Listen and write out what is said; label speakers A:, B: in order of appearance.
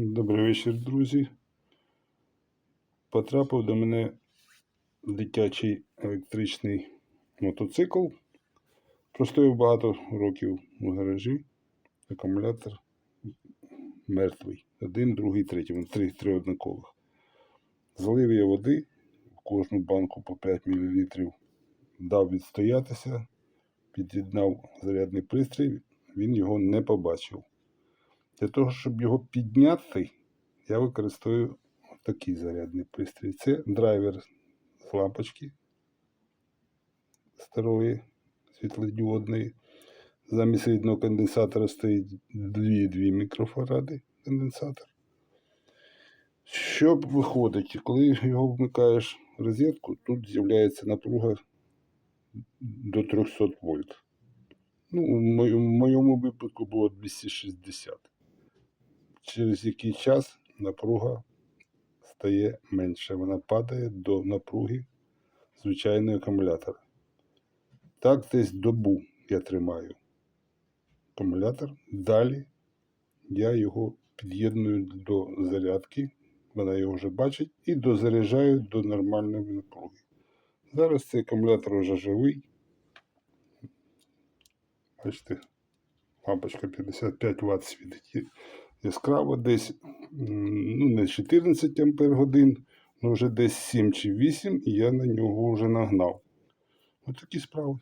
A: Добрий вечір, друзі. Потрапив до мене дитячий електричний мотоцикл. Простояв багато років у гаражі. Акумулятор мертвий. Один, другий, третій. Він три, три однакових. Залив я води в кожну банку по 5 мл. Дав відстоятися, під'єднав зарядний пристрій, він його не побачив. Для того, щоб його підняти, я використовую такий зарядний пристрій. Це драйвер з лампочки старої світлодіодної. Замість рідного конденсатора стоїть 2,2 мікрофаради конденсатор. Що виходить, коли його вмикаєш в розетку, тут з'являється напруга до 300 вольт. Ну, в моєму, випадку було 260 через який час напруга стає менше. Вона падає до напруги звичайного акумулятора. Так, десь добу я тримаю акумулятор. Далі я його під'єдную до зарядки, вона його вже бачить, і дозаряджаю до нормальної напруги. Зараз цей акумулятор вже живий. Бачите, лампочка 55 Вт світить яскраво десь ну, не 14 ампер годин, але вже десь 7 чи 8, і я на нього вже нагнав. Ось такі справи.